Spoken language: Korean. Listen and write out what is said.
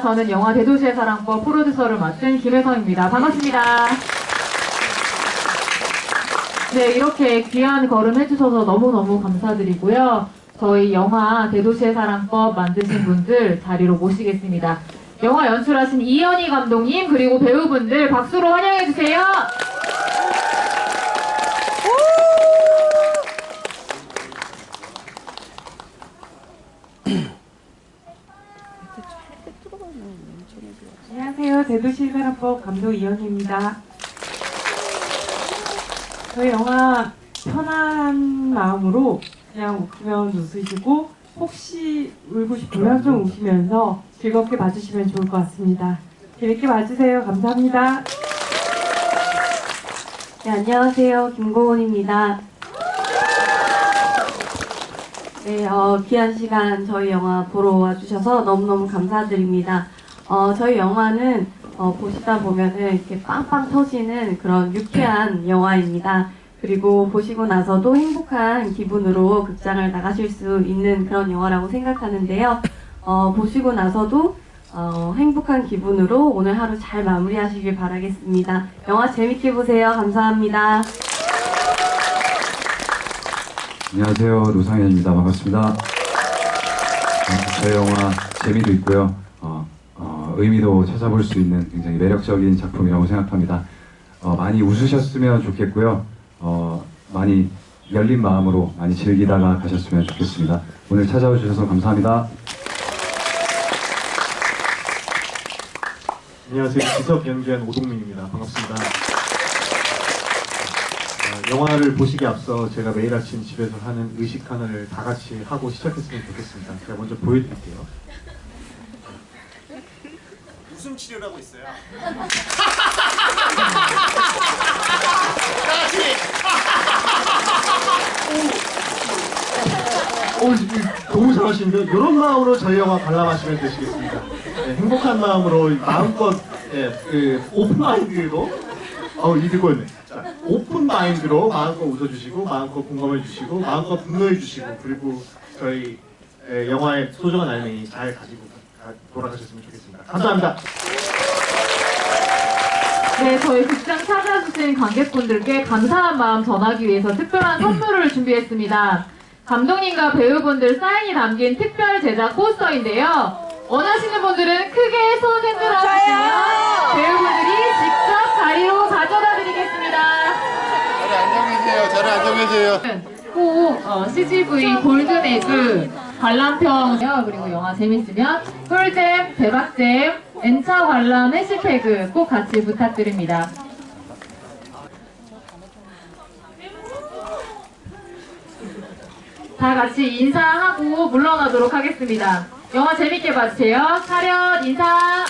저는 영화 대도시의 사랑법 프로듀서를 맡은 김혜성입니다. 반갑습니다. 네, 이렇게 귀한 걸음 해주셔서 너무너무 감사드리고요. 저희 영화 대도시의 사랑법 만드신 분들 자리로 모시겠습니다. 영화 연출하신 이현희 감독님 그리고 배우분들 박수로 환영해주세요. 안녕하세요. 대도시 사랑법 감독 이현희입니다. 저희 영화 편한 마음으로 그냥 웃으면 웃으시고 혹시 울고 싶으면 좀 우시면서 즐겁게 봐주시면 좋을 것 같습니다. 재밌게 봐주세요. 감사합니다. 네, 안녕하세요. 김고은입니다. 네, 어, 귀한 시간 저희 영화 보러 와주셔서 너무너무 감사드립니다. 어, 저희 영화는 어, 보시다 보면은 이렇게 빵빵 터지는 그런 유쾌한 영화입니다. 그리고 보시고 나서도 행복한 기분으로 극장을 나가실 수 있는 그런 영화라고 생각하는데요. 어, 보시고 나서도 어, 행복한 기분으로 오늘 하루 잘 마무리하시길 바라겠습니다. 영화 재밌게 보세요. 감사합니다. 안녕하세요. 노상현입니다. 반갑습니다. 어, 저희 영화 재미도 있고요. 의미도 찾아볼 수 있는 굉장히 매력적인 작품이라고 생각합니다. 어, 많이 웃으셨으면 좋겠고요. 어, 많이 열린 마음으로 많이 즐기다가 가셨으면 좋겠습니다. 오늘 찾아와 주셔서 감사합니다. 안녕하세요. 지석 연기한 오동민입니다. 반갑습니다. 어, 영화를 보시기 앞서 제가 매일 아침 집에서 하는 의식 하나를 다 같이 하고 시작했으면 좋겠습니다. 제가 먼저 보여드릴게요. 웃음 치료를 하고 있어요. 오, 너무 잘하시는데요. 이런 마음으로 저희 영화 관람하시면 되시겠습니다. 네, 행복한 마음으로 마음껏 예, 그 오픈 마인드로 어 이들 거였네. 자, 오픈 마인드로 마음껏 웃어주시고 마음껏 공감해 주시고 마음껏 분노해 주시고 그리고 저희 예, 영화의 소중한 알맹이 잘 가지고 가- 돌아가셨으면 좋겠습니다. 감사합니다. 네, 저희 극장 찾아주신 관객분들께 감사한 마음 전하기 위해서 특별한 선물을 준비했습니다. 감독님과 배우분들 사인이 담긴 특별 제작 포스터인데요. 원하시는 분들은 크게 손 흔들어 주시면 배우분들이 직접 자리로 가져다 드리겠습니다. 자리 안정해주세요. 자리 안정해주세요. 꼭 어, CGV 골든 에그 관람평 그리고 영화 재밌으면 꿀잼, 대박잼, N차 관람 해시태그 꼭 같이 부탁드립니다. 다 같이 인사하고 물러나도록 하겠습니다. 영화 재밌게 봐주세요. 차렷 인사.